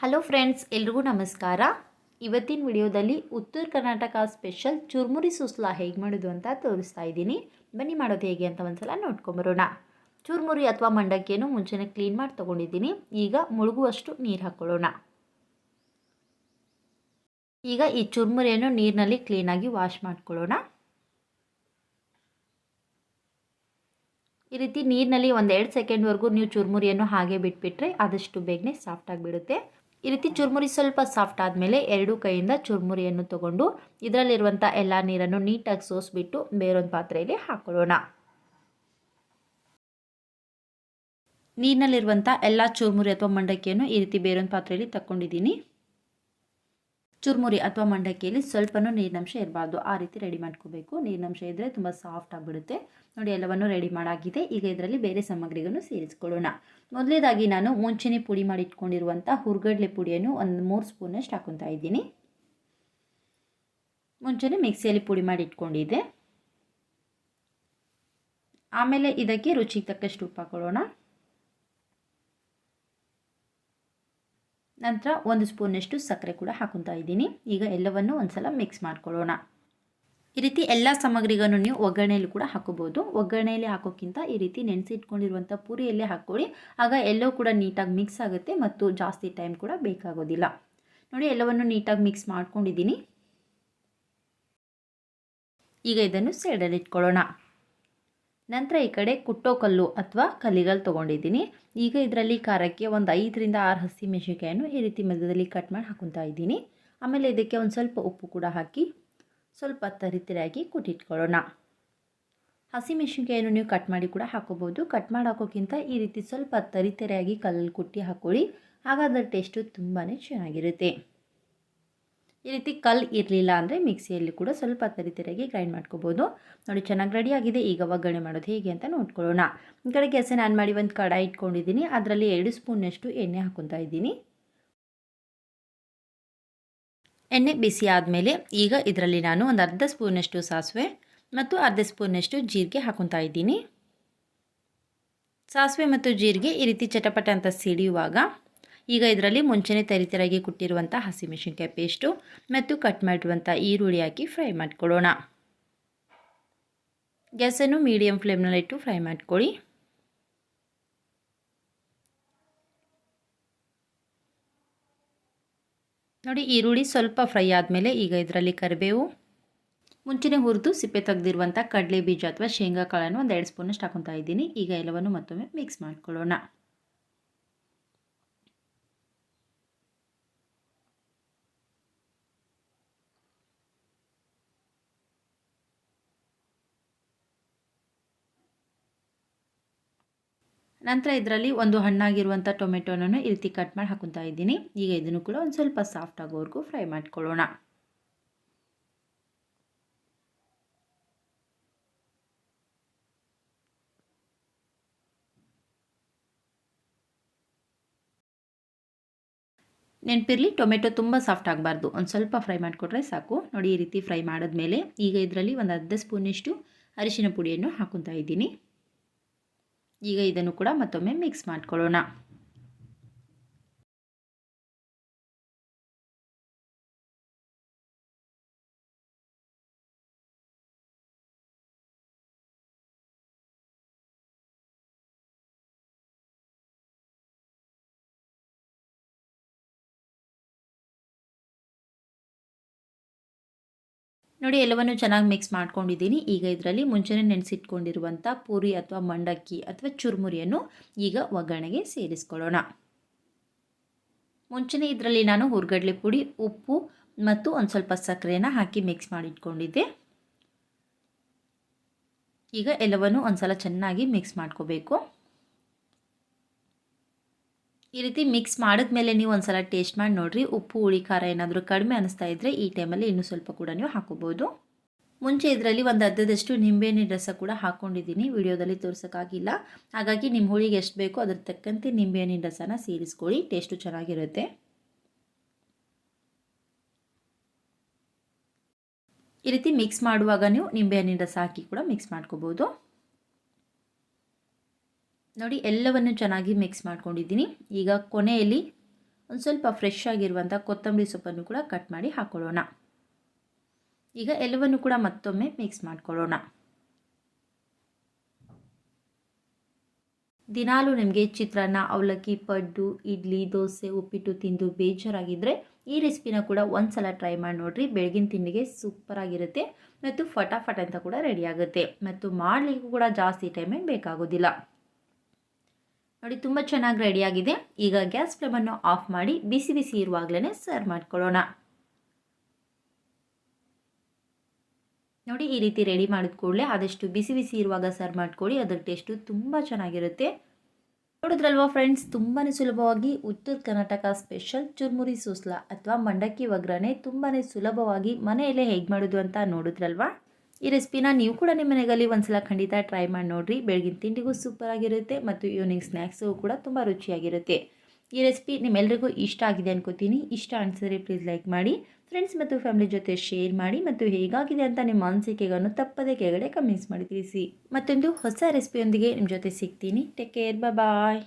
Hello friends ಎಲ್ರಿಗೂ ನಮಸ್ಕಾರ. ಇವತ್ತಿನ ವಿಡಿಯೋದಲ್ಲಿ ಉತ್ತರ ಕರ್ನಾಟಕ ಸ್ಪೆಷಲ್ ಚುರ್ಮುರಿ ಸುಸ್ಲಾ ಹೇಗೆ ಮಾಡೋದು ಅಂತ ತೋರಿಸ್ತಾ ಇದ್ದೀನಿ. ಬನ್ನಿ ಮಾಡೋದು ಹೇಗೆ ಅಂತ ಒಂದ್ಸಲ ನೋಡ್ಕೊಂಬರೋಣ. ಚುರ್ಮುರಿ ಅಥವಾ ಮಂಡಕ್ಕಿಯನ್ನು ಮುಂಚೆನೇ ಕ್ಲೀನ್ ಮಾಡಿ ತೊಗೊಂಡಿದ್ದೀನಿ. ಈಗ ಮುಳುಗುವಷ್ಟು ನೀರು ಹಾಕ್ಕೊಳ್ಳೋಣ ಈಗ ಈ ಚುರ್ಮುರಿಯನ್ನು ನೀರಿನಲ್ಲಿ ಕ್ಲೀನಾಗಿ ವಾಶ್ ಮಾಡ್ಕೊಳ್ಳೋಣ. ಈ ರೀತಿ ನೀರಿನಲ್ಲಿ ಒಂದೆರಡು ಸೆಕೆಂಡ್ವರೆಗೂ ನೀವು ಚುರ್ಮುರಿಯನ್ನು ಹಾಗೆ ಬಿಟ್ಬಿಟ್ರೆ ಆದಷ್ಟು ಬೇಗನೆ ಸಾಫ್ಟ್ ಆಗಿಬಿಡುತ್ತೆ. ಈ ರೀತಿ ಚುರುಮುರಿ ಸ್ವಲ್ಪ ಸಾಫ್ಟ್ ಆದಮೇಲೆ ಎರಡು ಕೈಯಿಂದ ಚುರ್ಮುರಿಯನ್ನು ತಗೊಂಡು ಇದರಲ್ಲಿರುವಂಥ ಎಲ್ಲ ನೀರನ್ನು ನೀಟಾಗಿ ಸೋಸಿಬಿಟ್ಟು ಬೇರೊಂದು ಪಾತ್ರೆಯಲ್ಲಿ ಹಾಕೊಳ್ಳೋಣ. ನೀರಿನಲ್ಲಿರುವಂಥ ಎಲ್ಲ ಚುರ್ಮುರಿ ಅಥವಾ ಮಂಡಕ್ಕಿಯನ್ನು ಈ ರೀತಿ ಬೇರೊಂದು ಪಾತ್ರೆಯಲ್ಲಿ ತಗೊಂಡಿದ್ದೀನಿ ಚುರ್ಮುರಿ ಅಥವಾ ಮಂಡಕ್ಕಿಯಲ್ಲಿ ಸ್ವಲ್ಪನೂ ನೀರಿನಂಶ ಇರಬಾರ್ದು. ಆ ರೀತಿ ರೆಡಿ ಮಾಡ್ಕೋಬೇಕು. ನೀರಿನಂಶ ಇದ್ದರೆ ತುಂಬ ಸಾಫ್ಟ್ ಆಗಿಬಿಡುತ್ತೆ. ನೋಡಿ, ಎಲ್ಲವನ್ನು ರೆಡಿ ಮಾಡಾಗಿದೆ. ಈಗ ಇದರಲ್ಲಿ ಬೇರೆ ಸಾಮಗ್ರಿಗಳನ್ನು ಸೇರಿಸ್ಕೊಳ್ಳೋಣ. ಮೊದಲೇದಾಗಿ ನಾನು ಮುಂಚೆನೇ ಪುಡಿ ಮಾಡಿ ಇಟ್ಕೊಂಡಿರುವಂಥ ಹುರ್ಗಡ್ಲೆ ಪುಡಿಯನ್ನು ಒಂದು ಮೂರು ಸ್ಪೂನಷ್ಟು ಹಾಕೊತಾ ಇದ್ದೀನಿ. ಮುಂಚೆನೇ ಮಿಕ್ಸಿಯಲ್ಲಿ ಪುಡಿ ಮಾಡಿ ಇಟ್ಕೊಂಡಿದ್ದೆ ಆಮೇಲೆ ಇದಕ್ಕೆ ರುಚಿಗೆ ತಕ್ಕಷ್ಟು ಉಪ್ಪು ಹಾಕೊಳ್ಳೋಣ. ನಂತರ ಒಂದು ಸ್ಪೂನಷ್ಟು ಸಕ್ಕರೆ ಕೂಡ ಹಾಕೊತಾ ಇದ್ದೀನಿ. ಈಗ ಎಲ್ಲವನ್ನು ಒಂದ್ಸಲ ಮಿಕ್ಸ್ ಮಾಡ್ಕೊಳ್ಳೋಣ. ಈ ರೀತಿ ಎಲ್ಲ ಸಾಮಗ್ರಿಗಳನ್ನು ನೀವು ಒಗ್ಗರಣೆಯಲ್ಲಿ ಕೂಡ ಹಾಕೋಬೋದು ಒಗ್ಗರಣೆಯಲ್ಲಿ ಹಾಕೋಕ್ಕಿಂತ ಈ ರೀತಿ ನೆನೆಸಿಟ್ಕೊಂಡಿರುವಂಥ ಪೂರಿಯಲ್ಲೇ ಹಾಕ್ಕೊಳ್ಳಿ. ಆಗ ಎಲ್ಲವೂ ಕೂಡ ನೀಟಾಗಿ ಮಿಕ್ಸ್ ಆಗುತ್ತೆ ಮತ್ತು ಜಾಸ್ತಿ ಟೈಮ್ ಕೂಡ ಬೇಕಾಗೋದಿಲ್ಲ. ನೋಡಿ, ಎಲ್ಲವನ್ನು ನೀಟಾಗಿ ಮಿಕ್ಸ್ ಮಾಡ್ಕೊಂಡಿದ್ದೀನಿ. ಈಗ ಇದನ್ನು ಸೈಡಲ್ಲಿ ಇಟ್ಕೊಳ್ಳೋಣ. ನಂತರ ಈ ಕಡೆ ಕುಟ್ಟೋ ಕಲ್ಲು ಅಥವಾ ಕಲ್ಲಿಗಲ್ಲು ತೊಗೊಂಡಿದ್ದೀನಿ. ಈಗ ಇದರಲ್ಲಿ ಖಾರಕ್ಕೆ ಒಂದು ಐದರಿಂದ ಆರು ಹಸಿ ಮೆಣಸಿನ್ಕಾಯನ್ನು ಈ ರೀತಿ ಮಧ್ಯದಲ್ಲಿ ಕಟ್ ಮಾಡಿ ಹಾಕೊತಾ ಇದ್ದೀನಿ. ಆಮೇಲೆ ಇದಕ್ಕೆ ಒಂದು ಸ್ವಲ್ಪ ಉಪ್ಪು ಕೂಡ ಹಾಕಿ ಸ್ವಲ್ಪ ತರಿತರಿಯಾಗಿ ಕುಟ್ಟಿಟ್ಕೊಳ್ಳೋಣ. ಹಸಿಮೆಣಸಿನ್ಕಾಯನ್ನು ನೀವು ಕಟ್ ಮಾಡಿ ಕೂಡ ಹಾಕೋಬೋದು ಕಟ್ ಮಾಡಿ ಹಾಕೋಕ್ಕಿಂತ ಈ ರೀತಿ ಸ್ವಲ್ಪ ತರಿತರಿಯಾಗಿ ಕಲ್ಲಲ್ಲಿ ಕುಟ್ಟಿ ಹಾಕ್ಕೊಳ್ಳಿ ಅದರ ಟೇಸ್ಟು ತುಂಬಾ ಚೆನ್ನಾಗಿರುತ್ತೆ. ಈ ರೀತಿ ಕಲ್ ಇರಲಿಲ್ಲ ಅಂದರೆ ಮಿಕ್ಸಿಯಲ್ಲಿ ಕೂಡ ಸ್ವಲ್ಪ ತರಿತರಿಯಾಗಿ ಗ್ರೈಂಡ್ ಮಾಡ್ಕೋಬೋದು. ನೋಡಿ, ಚೆನ್ನಾಗಿ ರೆಡಿ ಆಗಿದೆ. ಈಗ ಒಗ್ಗರಣೆ ಮಾಡೋದು ಹೇಗೆ ಅಂತ ನೋಡ್ಕೊಳ್ಳೋಣ. ಈ ಕಡೆ ಗ್ಯಾಸನ್ನು ಆನ್ ಮಾಡಿ ಒಂದು ಕಡಾಯಿ ಇಟ್ಕೊಂಡಿದ್ದೀನಿ. ಅದರಲ್ಲಿ ಎರಡು ಸ್ಪೂನಷ್ಟು ಎಣ್ಣೆ ಹಾಕೊತಾ ಇದ್ದೀನಿ. ಎಣ್ಣೆ ಬಿಸಿ ಆದಮೇಲೆ ಈಗ ಇದರಲ್ಲಿ ನಾನು ಒಂದು ಅರ್ಧ ಸ್ಪೂನಷ್ಟು ಸಾಸಿವೆ ಮತ್ತು ಅರ್ಧ ಸ್ಪೂನಷ್ಟು ಜೀರಿಗೆ ಹಾಕೊತಾ ಇದ್ದೀನಿ. ಸಾಸಿವೆ ಮತ್ತು ಜೀರಿಗೆ ಈ ರೀತಿ ಚಟಪಟ ಅಂತ ಸಿಡಿಯುವಾಗ ಈಗ ಇದರಲ್ಲಿ ಮುಂಚೆನೇ ತರಿತರಾಗಿ ಕುಟ್ಟಿರುವಂಥ ಹಸಿಮೆಣಸಿನ್ಕಾಯಿ ಪೇಸ್ಟು ಮತ್ತು ಕಟ್ ಮಾಡಿರುವಂಥ ಈರುಳ್ಳಿ ಹಾಕಿ ಫ್ರೈ ಮಾಡ್ಕೊಳ್ಳೋಣ. ಗ್ಯಾಸನ್ನು ಮೀಡಿಯಮ್ ಫ್ಲೇಮ್ನಲ್ಲಿಟ್ಟು ಫ್ರೈ ಮಾಡ್ಕೊಳ್ಳಿ. ನೋಡಿ, ಈರುಳ್ಳಿ ಸ್ವಲ್ಪ ಫ್ರೈ ಆದಮೇಲೆ ಈಗ ಇದರಲ್ಲಿ ಕರಿಬೇವು, ಮುಂಚೆನೇ ಹುರಿದು ಸಿಪ್ಪೆ ತೆಗೆದಿರುವಂಥ ಕಡಲೆ ಬೀಜ ಅಥವಾ ಶೇಂಗಾ ಕಾಳನ್ನು ಎರಡು ಸ್ಪೂನಷ್ಟು ಹಾಕೊತಾ ಇದ್ದೀನಿ. ಈಗ ಎಲ್ಲವನ್ನು ಮತ್ತೊಮ್ಮೆ ಮಿಕ್ಸ್ ಮಾಡ್ಕೊಳ್ಳೋಣ. ನಂತರ ಇದರಲ್ಲಿ ಒಂದು ಹಣ್ಣಾಗಿರುವಂಥ ಟೊಮೆಟೊನನ್ನು ಈ ರೀತಿ ಕಟ್ ಮಾಡಿ ಹಾಕೊತಾ ಇದ್ದೀನಿ. ಈಗ ಇದನ್ನು ಕೂಡ ಒಂದು ಸ್ವಲ್ಪ ಸಾಫ್ಟ್ ಆಗೋವರೆಗೂ ಫ್ರೈ ಮಾಡ್ಕೊಳ್ಳೋಣ. ನೆನಪಿರಲಿ, ಟೊಮೆಟೊ ತುಂಬ ಸಾಫ್ಟ್ ಆಗಬಾರ್ದು. ಒಂದು ಸ್ವಲ್ಪ ಫ್ರೈ ಮಾಡಿಕೊಟ್ರೆ ಸಾಕು. ನೋಡಿ ಈ ರೀತಿ ಫ್ರೈ ಮಾಡಿದ್ಮೇಲೆ ಈಗ ಇದರಲ್ಲಿ ಒಂದು ಅರ್ಧ ಸ್ಪೂನಿಷ್ಟು ಅರಿಶಿನ ಪುಡಿಯನ್ನು ಹಾಕೊತಾ ಇದ್ದೀನಿ. ಈಗ ಇದನ್ನು ಕೂಡ ಮತ್ತೊಮ್ಮೆ ಮಿಕ್ಸ್ ಮಾಡ್ಕೊಳ್ಳೋಣ. ನೋಡಿ, ಎಲ್ಲವನ್ನು ಚೆನ್ನಾಗಿ ಮಿಕ್ಸ್ ಮಾಡ್ಕೊಂಡಿದ್ದೀನಿ. ಈಗ ಇದರಲ್ಲಿ ಮುಂಚೆನೇ ನೆನೆಸಿಟ್ಕೊಂಡಿರುವಂಥ ಪೂರಿ ಅಥವಾ ಮಂಡಕ್ಕಿ ಅಥವಾ ಚುರುಮುರಿಯನ್ನು ಈಗ ಒಗ್ಗರಣೆಗೆ ಸೇರಿಸ್ಕೊಳ್ಳೋಣ. ಮುಂಚೆನೇ ಇದರಲ್ಲಿ ನಾನು ಹುರ್ಗಡ್ಲೆ ಪುಡಿ, ಉಪ್ಪು ಮತ್ತು ಒಂದು ಸ್ವಲ್ಪ ಸಕ್ಕರೆನ ಹಾಕಿ ಮಿಕ್ಸ್ ಮಾಡಿಟ್ಕೊಂಡಿದ್ದೆ. ಈಗ ಎಲ್ಲವನ್ನು ಒಂದು ಸಲ ಚೆನ್ನಾಗಿ ಮಿಕ್ಸ್ ಮಾಡ್ಕೋಬೇಕು. ಈ ರೀತಿ ಮಿಕ್ಸ್ ಮಾಡಿದ್ಮೇಲೆ ನೀವು ಒಂದು ಸಲ ಟೇಸ್ಟ್ ಮಾಡಿ ನೋಡಿರಿ. ಉಪ್ಪು, ಹುಳಿ, ಖಾರ ಏನಾದರೂ ಕಡಿಮೆ ಅನಿಸ್ತಾ ಇದ್ದರೆ ಈ ಟೈಮಲ್ಲಿ ಇನ್ನೂ ಸ್ವಲ್ಪ ಕೂಡ ನೀವು ಹಾಕೋಬೋದು ಮುಂಚೆ ಇದರಲ್ಲಿ ಒಂದು ಅರ್ಧದಷ್ಟು ನಿಂಬೆಹಣ್ಣಿನ ರಸ ಕೂಡ ಹಾಕ್ಕೊಂಡಿದ್ದೀನಿ ವಿಡಿಯೋದಲ್ಲಿ ತೋರಿಸೋಕ್ಕಾಗಿಲ್ಲ. ಹಾಗಾಗಿ ನಿಮ್ಮ ಹುಳಿಗೆ ಎಷ್ಟು ಬೇಕೋ ಅದ್ರ ತಕ್ಕಂತೆ ನಿಂಬೆಹಣ್ಣಿನ ರಸನ ಸೇರಿಸ್ಕೊಳ್ಳಿ. ಟೇಸ್ಟು ಚೆನ್ನಾಗಿರುತ್ತೆ. ಈ ರೀತಿ ಮಿಕ್ಸ್ ಮಾಡುವಾಗ ನೀವು ನಿಂಬೆಹಣ್ಣಿನ ರಸ ಹಾಕಿ ಕೂಡ ಮಿಕ್ಸ್ ಮಾಡ್ಕೋಬೋದು ನೋಡಿ, ಎಲ್ಲವನ್ನು ಚೆನ್ನಾಗಿ ಮಿಕ್ಸ್ ಮಾಡ್ಕೊಂಡಿದ್ದೀನಿ. ಈಗ ಕೊನೆಯಲ್ಲಿ ಒಂದು ಸ್ವಲ್ಪ ಫ್ರೆಶ್ ಆಗಿರುವಂಥ ಕೊತ್ತಂಬರಿ ಸೊಪ್ಪನ್ನು ಕೂಡ ಕಟ್ ಮಾಡಿ ಹಾಕ್ಕೊಳ್ಳೋಣ ಈಗ ಎಲ್ಲವನ್ನು ಕೂಡ ಮತ್ತೊಮ್ಮೆ ಮಿಕ್ಸ್ ಮಾಡ್ಕೊಳ್ಳೋಣ. ದಿನಾಲೂ ನಿಮಗೆ ಚಿತ್ರಾನ್ನ, ಅವಲಕ್ಕಿ, ಪಡ್ಡು, ಇಡ್ಲಿ, ದೋಸೆ, ಉಪ್ಪಿಟ್ಟು ತಿಂದು ಬೇಜಾರಾಗಿದ್ದರೆ ಈ ರೆಸಿಪಿನ ಕೂಡ ಒಂದು ಸಲ ಟ್ರೈ ಮಾಡಿ ನೋಡಿರಿ. ಬೆಳಗಿನ ತಿಂಡಿಗೆ ಸೂಪರಾಗಿರುತ್ತೆ ಮತ್ತು ಫಟಾಫಟ್ ಅಂತ ಕೂಡ ರೆಡಿ ಆಗುತ್ತೆ. ಮತ್ತು ಮಾಡಲಿಕ್ಕೂ ಕೂಡ ಜಾಸ್ತಿ ಟೈಮೇ ಬೇಕಾಗೋದಿಲ್ಲ. ನೋಡಿ, ತುಂಬ ಚೆನ್ನಾಗಿ ರೆಡಿಯಾಗಿದೆ ಈಗ ಗ್ಯಾಸ್ ಫ್ಲೇಮನ್ನು ಆಫ್ ಮಾಡಿ ಬಿಸಿ ಬಿಸಿ ಇರುವಾಗಲೇ ಸರ್ವ್ ಮಾಡ್ಕೊಳ್ಳೋಣ. ನೋಡಿ, ಈ ರೀತಿ ರೆಡಿ ಮಾಡಿದ ಕೂಡಲೇ ಆದಷ್ಟು ಬಿಸಿ ಬಿಸಿ ಇರುವಾಗ ಸರ್ವ್ ಮಾಡ್ಕೊಳ್ಳಿ ಅದರ ಟೇಸ್ಟು ತುಂಬ ಚೆನ್ನಾಗಿರುತ್ತೆ. ನೋಡಿದ್ರಲ್ವಾ ಫ್ರೆಂಡ್ಸ್ ತುಂಬಾ ಸುಲಭವಾಗಿ ಉತ್ತರ ಕರ್ನಾಟಕ ಸ್ಪೆಷಲ್ ಚುರ್ಮುರಿ ಸೂಸ್ಲಾ ಅಥವಾ ಮಂಡಕ್ಕಿ ಒಗ್ಗರಣೆ ತುಂಬಾ ಸುಲಭವಾಗಿ ಮನೆಯಲ್ಲೇ ಹೇಗೆ ಮಾಡೋದು ಅಂತ ನೋಡಿದ್ರಲ್ವಾ? ಈ ರೆಸಿಪಿನ ನೀವು ಕೂಡ ನಿಮ್ಮ ಮನೆಯಲ್ಲಿ ಒಂದ್ಸಲ ಖಂಡಿತ ಟ್ರೈ ಮಾಡಿ ನೋಡಿರಿ. ಬೆಳಗಿನ ತಿಂಡಿಗೂ ಸೂಪರ್ ಆಗಿರುತ್ತೆ ಮತ್ತು ಈವ್ನಿಂಗ್ ಸ್ನ್ಯಾಕ್ಸು ಕೂಡ ತುಂಬ ರುಚಿಯಾಗಿರುತ್ತೆ. ಈ ರೆಸಿಪಿ ನಿಮ್ಮೆಲ್ಲರಿಗೂ ಇಷ್ಟ ಆಗಿದೆ ಅನ್ಕೋತೀನಿ. ಇಷ್ಟ ಅನಿಸಿದ್ರೆ ಪ್ಲೀಸ್ ಲೈಕ್ ಮಾಡಿ ಫ್ರೆಂಡ್ಸ್ ಮತ್ತು ಫ್ಯಾಮಿಲಿ ಜೊತೆ ಶೇರ್ ಮಾಡಿ ಮತ್ತು ಹೇಗಾಗಿದೆ ಅಂತ ನಿಮ್ಮ ಅನಿಸಿಕೆಗಳನ್ನು ತಪ್ಪದೇ ಕೆಳಗಡೆ ಕಮೆಂಟ್ಸ್ ಮಾಡಿ ತಿಳಿಸಿ. ಮತ್ತೊಂದು ಹೊಸ ರೆಸಿಪಿಯೊಂದಿಗೆ ನಿಮ್ಮ ಜೊತೆ ಸಿಗ್ತೀನಿ. Take care bye